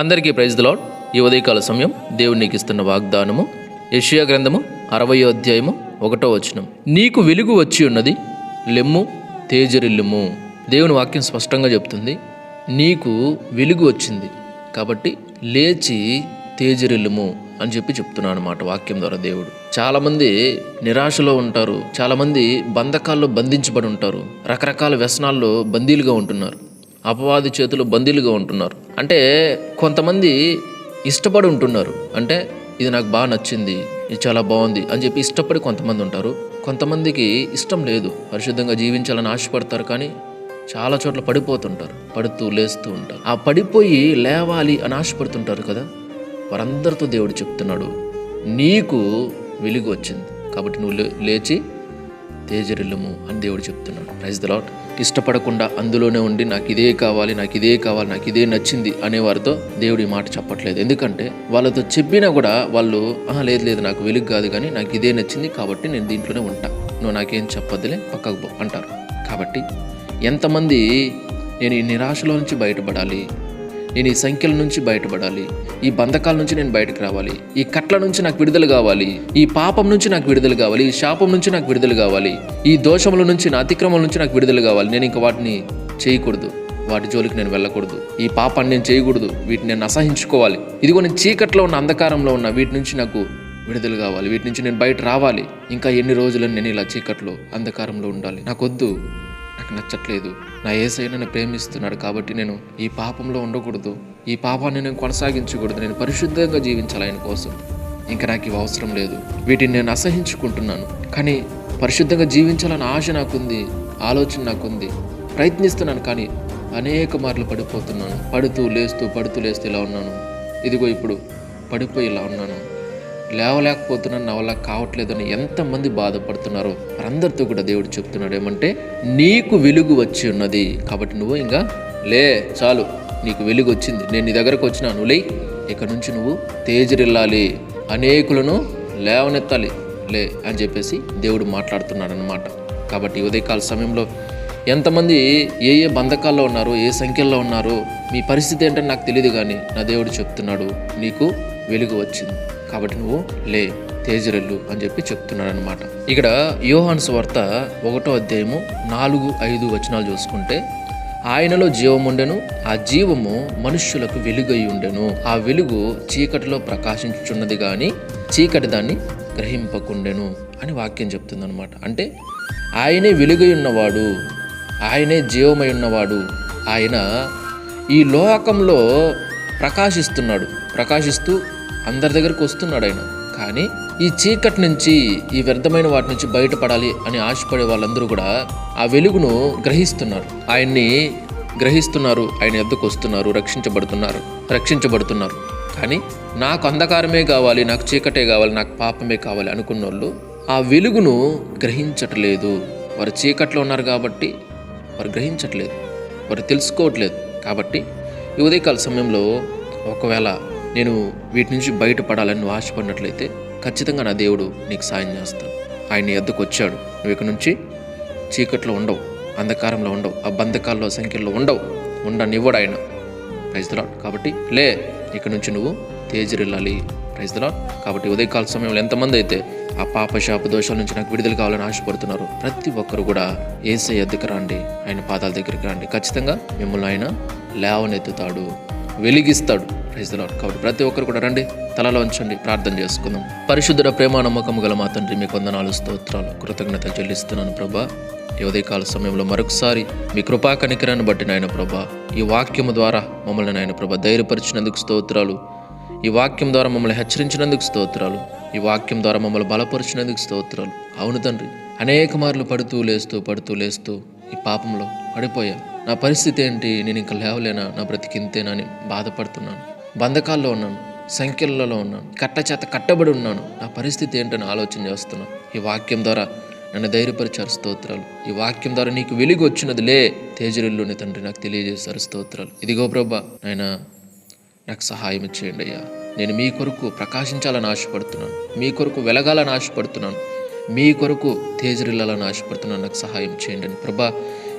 అందరికీ praise the lord ఈ ఉదయకాల సమయం దేవునికి ఇస్తున్న వాగ్దానము యషియా గ్రంథము అరవయో అధ్యాయము ఒకటో వచనం. నీకు వెలుగు వచ్చి ఉన్నది లెమ్ము తేజరిల్లుము. దేవుని వాక్యం స్పష్టంగా చెప్తుంది నీకు వెలుగు వచ్చింది కాబట్టి లేచి తేజరిల్లుము అని చెప్పి చెప్తున్నాను అనమాట వాక్యం ద్వారా దేవుడు. చాలామంది నిరాశలో ఉంటారు చాలామంది బంధకాల్లో బంధించబడి ఉంటారు రకరకాల వ్యసనాల్లో బందీలుగా ఉంటున్నారు. అపవాది చేతిలో బందీలుగా ఉంటున్నారు. అంటే కొంతమంది ఇష్టపడి ఉంటున్నారు. అంటే ఇది నాకు బాగా నచ్చింది ఇది చాలా బాగుంది అని చెప్పి ఇష్టపడి కొంతమంది ఉంటారు. కొంతమందికి ఇష్టం లేదు. పరిశుద్ధంగా జీవించాలని ఆశపడతారు కానీ చాలా చోట్ల పడిపోతుంటారు పడుతూ లేస్తూ ఉంటారు. ఆ పడిపోయి లేవాలి అని ఆశపడుతుంటారు కదా? వారందరితో దేవుడు చెప్తున్నాడు నీకు వెలుగు వచ్చింది. కాబట్టి నువ్వు లే- లేచి తేజరిల్లము అని దేవుడు చెప్తున్నాడు. ప్రైజ్ ద లాట్ ఇష్టపడకుండా అందులోనే ఉండి నాకు ఇదే కావాలి నాకు ఇదే కావాలి నాకు ఇదే నచ్చింది అనేవారితో దేవుడు ఈ మాట చెప్పట్లేదు. ఎందుకంటే వాళ్ళతో చెప్పినా కూడా వాళ్ళు "ఆహా, లేదు లేదు నాకు వెలుగు కాదు కానీ నాకు ఇదే నచ్చింది కాబట్టి నేను దీంట్లోనే ఉంటా. నువ్వు నాకేం చెప్పొద్దులే పక్కకు పో అంటారు. కాబట్టి ఎంతమంది నేను ఈ నిరాశలో నుంచి బయటపడాలి నేను ఈ సంఖ్యల నుంచి బయటపడాలి. ఈ బంధకాల నుంచి నేను బయటకు రావాలి. ఈ కట్ల నుంచి నాకు విడుదల కావాలి. ఈ పాపం నుంచి నాకు విడుదల కావాలి. ఈ శాపం నుంచి నాకు విడుదల కావాలి. ఈ దోషముల నుంచి నా అతిక్రమం నుంచి నాకు విడుదల కావాలి. నేను ఇంకా వాటిని చేయకూడదు. వాటి జోలికి నేను వెళ్ళకూడదు. ఈ పాపాన్ని నేను చేయకూడదు. వీటిని నేను అసహించుకోవాలి. ఇదిగో నేను చీకట్లో ఉన్న అంధకారంలో ఉన్న వీటి నుంచి నాకు విడుదల కావాలి. వీటి నుంచి నేను బయట రావాలి. ఇంకా ఎన్ని రోజులను నేను ఇలా చీకట్లో అంధకారంలో ఉండాలి? నాకొద్దు. నాకు నచ్చట్లేదు. నా ఏసై నన్ను ప్రేమిస్తున్నాడు కాబట్టి నేను ఈ పాపంలో ఉండకూడదు. ఈ పాపాన్ని నేను కొనసాగించకూడదు. నేను పరిశుద్ధంగా జీవించాలి ఆయన కోసం. ఇంకా నాకు ఇవి అవసరం లేదు. వీటిని నేను అసహించుకుంటున్నాను. కానీ పరిశుద్ధంగా జీవించాలని ఆశ నాకుంది. ఆలోచన నాకుంది. ప్రయత్నిస్తున్నాను కానీ అనేక మార్లు పడిపోతున్నాను. పడుతూ లేస్తూ పడుతూ లేస్తూ ఇలా ఉన్నాను. ఇదిగో ఇప్పుడు పడిపోయి ఇలా ఉన్నాను. లేవలేకపోతున్నాను నా వల్ల కావట్లేదని ఎంతమంది బాధపడుతున్నారో వారందరితో కూడా దేవుడు చెప్తున్నాడు ఏమంటే నీకు వెలుగు వచ్చి ఉన్నది. కాబట్టి నువ్వు ఇంకా లే చాలు నీకు వెలుగు వచ్చింది. నేను నీ దగ్గరకు వచ్చిన లే ఇక్కడ నుంచి నువ్వు తేజరిల్లాలి. అనేకులను లేవనెత్తాలి. లే అని చెప్పేసి దేవుడు మాట్లాడుతున్నాడు అనమాట కాబట్టి ఉదయకాల సమయంలో ఎంతమంది ఏ ఏ బంధకాల్లో ఉన్నారో ఏ సంఖ్యల్లో ఉన్నారో మీ పరిస్థితి ఏంటని నాకు తెలియదు కానీ నా దేవుడు చెప్తున్నాడు నీకు వెలుగు వచ్చింది. కాబట్టి నువ్వు లే తేజరెల్లు అని చెప్పి చెప్తున్నాడు అనమాట ఇక్కడ యోహాన్స్ వార్త ఒకటో అధ్యాయము నాలుగు ఐదు వచనాలు చూసుకుంటే ఆయనలో జీవముండెను ఆ జీవము మనుష్యులకు వెలుగై ఉండెను. ఆ వెలుగు చీకటిలో ప్రకాశించుచున్నది కానీ చీకటి దాన్ని గ్రహింపకుండెను అని వాక్యం చెప్తుందనమాట అంటే ఆయనే వెలుగై ఉన్నవాడు ఆయనే జీవమై ఉన్నవాడు ఆయన ఈ లోకంలో ప్రకాశిస్తున్నాడు. ప్రకాశిస్తూ అందరి దగ్గరకు వస్తున్నాడు ఆయన. కానీ ఈ చీకటి నుంచి ఈ వ్యర్థమైన వాటి నుంచి బయటపడాలి అని ఆశపడే వాళ్ళందరూ కూడా ఆ వెలుగును గ్రహిస్తున్నారు. ఆయన్ని గ్రహిస్తున్నారు ఆయన ఎద్దకు వస్తున్నారు రక్షించబడుతున్నారు రక్షించబడుతున్నారు. కానీ నాకు అంధకారమే కావాలి నాకు చీకటే కావాలి నాకు పాపమే కావాలి అనుకున్న వాళ్ళు ఆ వెలుగును గ్రహించట్లేదు. వారు చీకట్లో ఉన్నారు కాబట్టి వారు గ్రహించట్లేదు. వారు తెలుసుకోవట్లేదు. కాబట్టి ఈ ఉదయకాల సమయంలో ఒకవేళ నేను వీటి నుంచి బయటపడాలని నువ్వు ఆశపడినట్లయితే ఖచ్చితంగా నా దేవుడు నీకు సాయం చేస్తాడు. ఆయన ఎద్దుకు వచ్చాడు. నువ్వు ఇక నుంచి చీకట్లో ఉండవు అంధకారంలో ఉండవు ఆ బంధకాల్లో సంఖ్యలో ఉండవు ఉండనివ్వడు ఆయన. ప్రైజ్ కాబట్టి లే ఇక నుంచి నువ్వు తేజరిల్లాలి ప్రైజ్ దలాడ్ కాబట్టి ఉదయకాల సమయంలో ఎంతమంది అయితే ఆ పాప శాప దోషాల నుంచి నాకు విడుదల కావాలని ఆశపడుతున్నారు ప్రతి ఒక్కరు కూడా ఏసై ఎద్దుకు రండి. ఆయన పాదాల దగ్గరికి రండి. ఖచ్చితంగా మిమ్మల్ని ఆయన లేవనెత్తుతాడు. వెలిగిస్తాడు. ప్రైజ్ ద కాబట్టి ప్రతి ఒక్కరు కూడా రండి. తలలో ఉంచండి. ప్రార్థన చేసుకుందాం. పరిశుద్ధుల ప్రేమ నమ్మకం గల మా తండ్రి మీకు వందనాలు స్తోత్రాలు కృతజ్ఞత చెల్లిస్తున్నాను ప్రభా. ఈ ఉదయకాల సమయంలో మరొకసారి మీ కృపా కనికరాన్ని బట్టి నాయన ప్రభా ఈ వాక్యము ద్వారా మమ్మల్ని నాయన ప్రభా ధైర్యపరిచినందుకు స్తోత్రాలు. ఈ వాక్యం ద్వారా మమ్మల్ని హెచ్చరించినందుకు స్తోత్రాలు. ఈ వాక్యం ద్వారా మమ్మల్ని బలపరిచినందుకు స్తోత్రాలు. అవును తండ్రి అనేక మార్లు పడుతూ లేస్తూ పడుతూ లేస్తూ ఈ పాపంలో పడిపోయా. నా పరిస్థితి ఏంటి? నేను ఇంకా లేవలేనా? నా బ్రతికింతేనా అని బాధపడుతున్నాను. బంధకాల్లో ఉన్నాను సంఖ్యలలో ఉన్నాను కట్ట చేత కట్టబడి ఉన్నాను. నా పరిస్థితి ఏంటని ఆలోచన చేస్తున్నాను ఈ వాక్యం ద్వారా నన్ను ధైర్యపరిచారు స్తోత్రాలు. ఈ వాక్యం ద్వారా నీకు వెలుగు వచ్చినది లే తేజరిల్లుని తండ్రి నాకు తెలియజేశారు స్తోత్రాలు. ఇదిగో ప్రభా నాయన నాకు సహాయం చేయండి అయ్యా. నేను మీ కొరకు ప్రకాశించాలని ఆశపడుతున్నాను. మీ కొరకు వెలగాలని ఆశపడుతున్నాను. మీ కొరకు తేజరిల్లాలని ఆశపడుతున్నాను. నాకు సహాయం చేయండి అని ప్రభా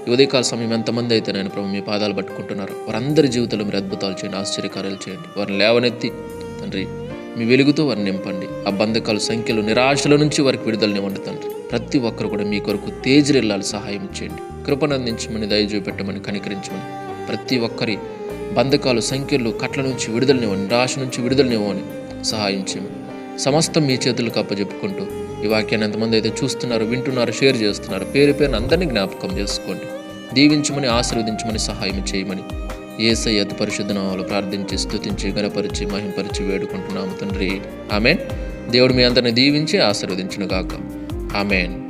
ఉదయకాల సమయం ఎంతమంది అయితే నేను ప్రభు మీ పాదాలు పట్టుకుంటున్నారు వారందరి జీవితంలో మీరు అద్భుతాలు చేయండి ఆశ్చర్యకార్యాలు చేయండి. వారిని లేవనెత్తి తండ్రి మీ వెలుగుతో వారిని నింపండి. ఆ బంధకాలు సంఖ్యలు నిరాశల నుంచి వారికి విడుదలనివ్వండి తండ్రి. ప్రతి ఒక్కరు కూడా మీ కొరకు తేజరెళ్ళాలి సహాయం చేయండి. కృపనందించమని దయ చూపెట్టమని కనికరించమని ప్రతి ఒక్కరి బంధకాలు సంఖ్యలు కట్ల నుంచి విడుదలనివ్వండి నిరాశ నుంచి విడుదలనివ్వని సహాయం చేయమని సమస్తం మీ చేతులకు అప్పచెప్పుకుంటూ ఈ వాక్యాన్ని ఎంతమంది అయితే చూస్తున్నారు వింటున్నారు షేర్ చేస్తున్నారు పేరు పేరున అందరినీ జ్ఞాపకం చేసుకోండి. దీవించమని ఆశీర్వదించమని సహాయం చేయమని ఏసై అతి పరిశుద్ధ ప్రార్థించి స్థుతించి గణపరిచి మహింపరిచి వేడుకుంటున్నాము తండ్రి. ఆమెన్. దేవుడు మీ అందరిని దీవించి ఆశీర్వదించును గాక ఆమెన్.